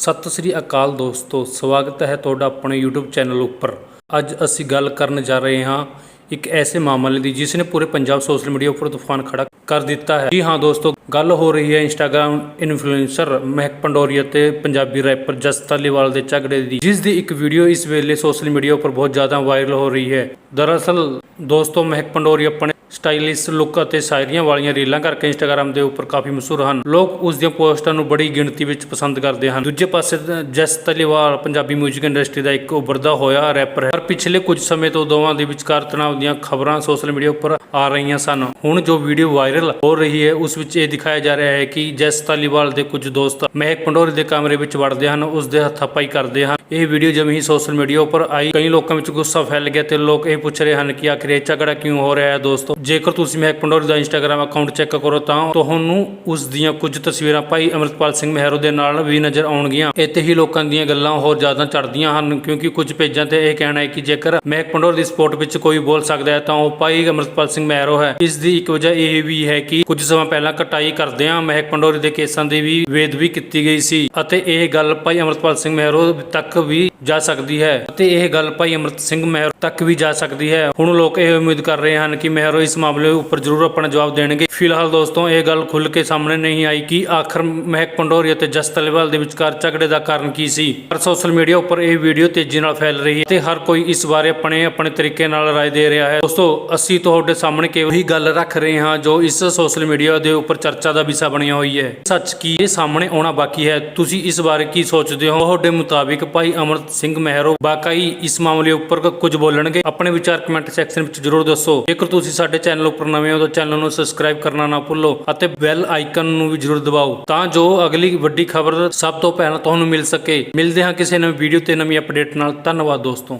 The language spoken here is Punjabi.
ਸਤਿ ਸ੍ਰੀ ਅਕਾਲ ਦੋਸਤੋ, ਸਵਾਗਤ ਹੈ ਤੁਹਾਡਾ ਆਪਣੇ YouTube ਚੈਨਲ ਉੱਪਰ। ਅੱਜ ਅਸੀਂ ਗੱਲ ਕਰਨ ਜਾ ਰਹੇ ਹਾਂ ਇੱਕ ਐਸੇ ਮਾਮਲੇ ਦੀ, ਜਿਸ ਨੇ ਪੂਰੇ ਪੰਜਾਬ ਸੋਸ਼ਲ ਮੀਡੀਆ ਉੱਪਰ ਤੂਫਾਨ ਖੜਾ ਕਰ ਦਿੱਤਾ ਹੈ। ਜੀ ਹਾਂ ਦੋਸਤੋ, ਗੱਲ ਹੋ ਰਹੀ ਹੈ ਇੰਸਟਾਗ੍ਰam ਇਨਫਲੂਐਂਸਰ ਮਹਿਕ ਪੰਡੋਰੀ ਅਤੇ ਪੰਜਾਬੀ ਰੈਪਰ ਜਸਤਾ ਲਿਵਾਲ ਦੇ ਝਗੜੇ ਦੀ, ਜਿਸ ਦੀ ਇੱਕ ਵੀਡੀਓ ਇਸ ਵੇਲੇ ਸੋਸ਼ਲ ਮੀਡੀਆ ਉੱਪਰ ਬਹੁਤ ਜ਼ਿਆਦਾ ਵਾਇਰਲ ਹੋ ਰਹੀ ਹੈ। ਦਰਅਸਲ ਦੋਸਤੋ, ਮਹਿਕ ਪੰਡੋਰੀ ਆਪਣੇ ਸਟਾਈਲਿਸ਼ ਲੁੱਕ ਅਤੇ ਸ਼ਾਇਰੀਆਂ ਵਾਲੀਆਂ ਰੀਲਾਂ ਕਰਕੇ ਇੰਸਟਾਗ੍ਰam ਦੇ ਉੱਪਰ ਕਾਫੀ ਮਸ਼ਹੂਰ ਹਨ। ਲੋਕ ਉਸ ਦੀਆਂ ਪੋਸਟਾਂ ਨੂੰ ਬੜੀ ਗਿਣਤੀ ਵਿੱਚ ਪਸੰਦ ਕਰਦੇ ਹਨ। ਦੂਜੇ ਪਾਸੇ ਤ- ਜਸ ਧਾਲੀਵਾਲ ਪੰਜਾਬੀ 뮤직 ਇੰਡਸਟਰੀ ਦਾ ਇੱਕ ਉੱਭਰਦਾ ਹੋਇਆ ਰੈਪਰ ਹੈ। ਪਰ ਪਿਛਲੇ ਕੁਝ ਸਮੇਂ ਤੋਂ ਦੋਵਾਂ ਦੇ ਵਿਚਕਾਰ ਤਣਾਅ ਦੀਆਂ ਖਬਰਾਂ ਸੋਸ਼ਲ ਮੀਡੀਆ ਉੱਪਰ ਆ ਰਹੀਆਂ ਸਨ। ਹੁਣ ਜੋ ਵੀਡੀਓ ਵਾਇਰਲ ਹੋ ਰਹੀ ਹੈ, ਉਸ ਵਿੱਚ ਇਹ ਦਿਖਾਇਆ ਜਾ ਰਿਹਾ ਹੈ ਕਿ ਜਸ ਧਾਲੀਵਾਲ ਦੇ ਕੁਝ ਦੋਸਤ ਮਹਿਕ ਪੰਡੋਰੀ ਦੇ ਕਮਰੇ ਵਿੱਚ ਵੜਦੇ ਹਨ। ਉਸ ਦੇ ਹੱਥਾਪਾਈ ਕਰਦੇ ਹਨ। ਇਹ ਵੀਡੀਓ ਜਿਵੇਂ ਹੀ ਸੋਸ਼ਲ ਮੀਡੀਆ ਉੱਪਰ ਆਈ। ਕਈ ਲੋਕਾਂ ਵਿੱਚ ਗੁੱਸਾ ਫੈਲ ਗਿਆ ਤੇ ਲੋਕ ਇਹ ਪੁੱਛ ਰਹੇ ਹਨ ਕਿ ਆਖਿਰ ਇਹ ਝਗੜਾ ਕਿਉਂ ਹੋ ਰਿਹਾ ਹੈ ਦੋਸਤੋ? ਜੇਕਰ ਤੁਸੀਂ ਮਹਿਕ ਪੰਡੋਰੀ ਦਾ ਇੰਸਟਾਗ੍ਰam ਅਕਾਊਂਟ ਚੈੱਕ ਕਰੋ ਤਾਂ ਤੁਹਾਨੂੰ ਉਸ ਦੀਆਂ ਕੁਝ ਤਸਵੀਰਾਂ ਭਾਈ ਅਮਰਤਪਾਲ ਸਿੰਘ ਮਹਿਰੋ ਦੇ ਨਾਲ ਵੀ ਨਜ਼ਰ ਆਉਣਗੀਆਂ। ਇੱਥੇ ਹੀ ਲੋਕਾਂ ਦੀਆਂ ਗੱਲਾਂ ਹੋਰ ਜ਼ਿਆਦਾ ਚੜਦੀਆਂ ਹਨ ਕਿਉਂਕਿ ਕੁਝ ਪੇਜਾਂ ਤੇ ਇਹ ਕਹਿਣਾ ਹੈ ਕਿ ਜੇਕਰ ਮਹਿਕ ਪੰਡੋਰੀ ਦੀ ਸਪੋਰਟ ਵਿੱਚ ਕੋਈ ਬੋਲ ਸਕਦਾ ਹੈ ਤਾਂ ਉਹ ਭਾਈ ਅਮਰਤਪਾਲ ਸਿੰਘ ਮਹਿਰੋ ਹੈ। ਇਸ ਦੀ ਇੱਕ ਵਜ੍ਹਾ ਇਹ ਵੀ ਹੈ ਕਿ ਕੁਝ ਸਮਾਂ ਪਹਿਲਾਂ ਕਟਾਈ ਕਰਦਿਆਂ ਮਹਿਕ ਪੰਡੋਰੀ ਦੇ ਕੇਸਾਂ ਦੀ ਵੀ ਵੇਦ ਵੀ ਕੀਤੀ ਗਈ ਸੀ ਅਤੇ ਇਹ ਗੱਲ ਭਾਈ ਅਮਰਤਪਾਲ ਸਿੰਘ ਮਹਿਰੋ ਤੱਕ ਵੀ ਜਾ ਸਕਦੀ ਹੈ ਅਤੇ ਇਹ ਗੱਲ ਭਾਈ ਅਮਰਤ ਸਿੰਘ ਮਹਿਰੋ ਤੱਕ ਵੀ ਜਾ ਸਕਦੀ ਹੈ ਹੁਣ ਲੋਕ ਇਹ ਉਮੀਦ ਕਰ ਰਹੇ ਹਨ ਕਿ ਮਹਿਰੋ ਇਸ ਮਾਮਲੇ ਉੱਪਰ ਜ਼ਰੂਰ ਆਪਣਾ ਜਵਾਬ ਦੇਣਗੇ ਫਿਲਹਾਲ ਦੋਸਤੋ ਇਹ ਗੱਲ ਖੁੱਲ ਕੇ ਸਾਹਮਣੇ ਨਹੀਂ ਆਈ ਕਿ ਆਖਰ ਮਹਿਕ ਪੰਡੋਰੀ ਅਤੇ ਜਸ ਤਲੇਵਾਲ ਦੇ ਵਿਚਕਾਰ ਝਗੜੇ ਦਾ ਕਾਰਨ ਕੀ ਸੀ ਪਰ ਸੋਸ਼ਲ ਮੀਡੀਆ ਉੱਪਰ ਇਹ ਵੀਡੀਓ ਤੇਜ਼ੀ ਨਾਲ ਫੈਲ ਰਹੀ ਹੈ ਤੇ ਹਰ ਕੋਈ ਇਸ ਬਾਰੇ ਆਪਣੇ ਆਪਣੇ ਤਰੀਕੇ ਨਾਲ رائے ਦੇ ਰਿਹਾ ਹੈ ਦੋਸਤੋ ਅਸੀਂ ਤੁਹਾਡੇ ਸਾਹਮਣੇ ਕੇਵਲ ਹੀ ਗੱਲ ਰੱਖ ਰਹੇ ਹਾਂ ਜੋ ਇਸ ਸੋਸ਼ਲ ਮੀਡੀਆ ਦੇ ਉੱਪਰ ਚਰਚਾ ਦਾ ਵਿਸ਼ਾ ਬਣਿਆ ਹੋਈ ਹੈ ਸੱਚ ਕੀ ਇਹ ਸਾਹਮਣੇ ਆਉਣਾ ਬਾਕੀ ਹੈ ਤੁਸੀਂ ਇਸ ਬਾਰੇ ਕੀ ਸੋਚਦੇ ਹੋ ਤੁਹਾਡੇ ਮੁਤਾਬਿਕ ਭਾਈ ਅਮਰਤ ਸਿੰਘ ਮਹਿਰੋ ਵਾਕਈ ਇਸ ਮਾਮਲੇ ਉੱਪਰ ਕੁਝ ਬੋਲਣਗੇ। ਆਪਣੇ ਵਿਚਾਰ ਕਮੈਂਟ ਸੈਕਸ਼ਨ ਵਿੱਚ ਜਰੂਰ ਦੱਸੋ। ਜੇਕਰ ਤੁਸੀਂ ਸਾਡੇ ਚੈਨਲ ਉੱਪਰ ਨਵੇਂ ਹੋ ਤਾਂ ਚੈਨਲ ਨੂੰ ਸਬਸਕ੍ਰਾਈਬ ਕਰਨਾ ਨਾ ਭੁੱਲੋ ਅਤੇ ਬੈਲ ਆਈਕਨ ਨੂੰ ਵੀ ਜਰੂਰ ਦਬਾਓ ਤਾਂ ਜੋ ਅਗਲੀ ਵੱਡੀ ਖਬਰ ਸਭ ਤੋਂ ਪਹਿਲਾਂ ਤੁਹਾਨੂੰ ਮਿਲ ਸਕੇ। ਮਿਲਦੇ ਹਾਂ ਕਿਸੇ ਨਵੀਂ ਵੀਡੀਓ ਤੇ ਨਵੀਂ ਅਪਡੇਟ ਨਾਲ। ਧੰਨਵਾਦ ਦੋਸਤੋ।